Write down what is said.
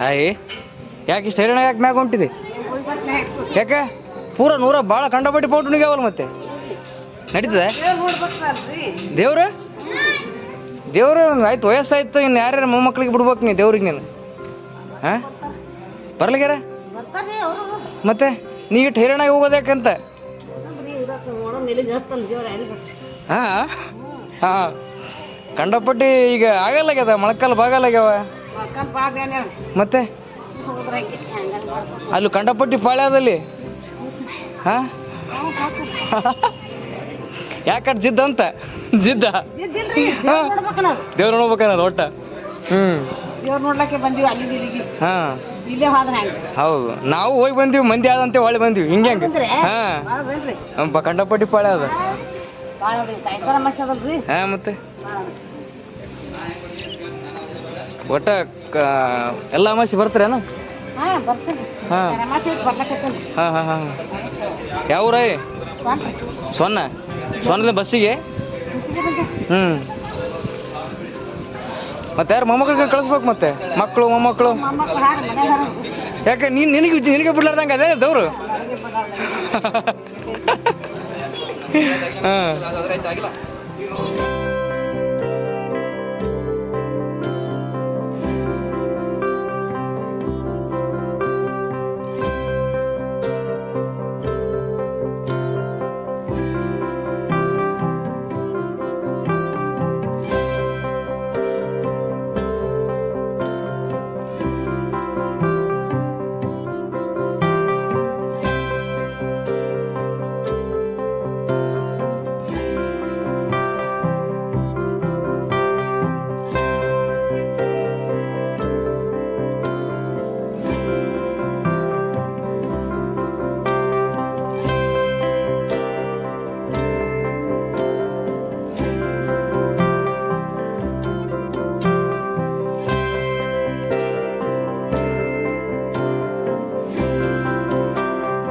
ಆಯ್ ಯಾಕೆ ಇಷ್ಟು ಹೈರಾಣ ಯಾಕೆ ಮ್ಯಾಗ ಹೊಂಟಿದೆ? ಯಾಕೆ? ಪೂರ ನೂರ ಭಾಳ ಕಂಡಪಟ್ಟಿ ಪೌಟ್ ನಿಗಾವಲ್ಲ ಮತ್ತೆ? ನಡೀತದೆ? ದೇವ್ರು? ದೇವ್ರ, ಆಯ್ತು, ವಯಸ್ಸಾಯ್ತು, ಇನ್ನು ಯಾರ್ಯಾರ ಮೊಮ್ಮಕ್ಳಿಗೆ ಬಿಡ್ಬೇಕು ನೀ ದೇವ್ರಿಗೆ ನೀನು? ಹಾಂ? ಬರ್ಲಿಗ್ಯಾರ ಮತ್ತೆ? ನೀ ಇಟ್ಟು ಹೈರಾಣಾಗಿ ಹೋಗೋದು ಯಾಕಂತ ಹಾಂ? ಹಾಂ. ಕಂಡಪಟ್ಟಿ ಈಗ ಆಗಲ್ಲಾಗ್ಯದ? ಮೊಳಕಾಲ ಬಾಗಲ್ಲಾಗ್ಯಾವ ಮತ್ತೆ? ಅಲ್ಲಿ ಕಂಡಪಟ್ಟಿ ಪಾಳ್ಯದಲ್ಲಿ ಹಾಂ? ಯಾಕಡೆ ಜಿದ್ದ ಅಂತ? ಜಿದ್ದ? ದೇವ್ರ ನೋಡ್ಬೇಕನ್ನೋದು ಒಟ್ಟ? ಹ್ಮ್. ದೇವ್ರ್ ನೋಡ್ಲಕ್ಕೆ ಬಂದೀವಿ ಅಲ್ಲಿ ಇಲ್ಲಿಗೆ. ಹಾಂ. ಹೌದು. ನಾವು ಹೋಗಿ ಬಂದೀವಿ ಮಂದಿ ಆದಂತೆ ಹೊಳ್ಳಿ ಬಂದಿವಿ. ಹಿಂಗೆ ಹಾಂ. ಕಂಡಪಟ್ಟಿ ಪಾಳ್ಯ ಅದ. ಅದಲ್ರಿ. ಮತ್ತೆ. ಒಟ್ಟ ಎಲ್ಲ ಅಮಾಸಿ ಬರ್ತೀರೇನು? ಹಾ ಹಾಂ. ಹಾಂ ಹಾಂ ಹಾಂ ಯಾವ ಊರೈ ಸೊನ್ನ. ಸೊನ್ನ. ಸೊನ್ನದ ಬಸ್ಸಿಗೆ? ಹ್ಞೂ ಮತ್ತೆ ಯಾರು ಮೊಮ್ಮಕ್ಳಿಗೆ ಕಳಿಸ್ಬೇಕು ಮತ್ತೆ? ಮಕ್ಕಳು ಮೊಮ್ಮಕ್ಕಳು? ಯಾಕೆ ನೀನು ನಿನಗೆ ನಿನಗೆ ಬಿಡ್ಲಾರ್ದಂಗೆ ಅದೇ ದವ್ರು? ಹಾಂ.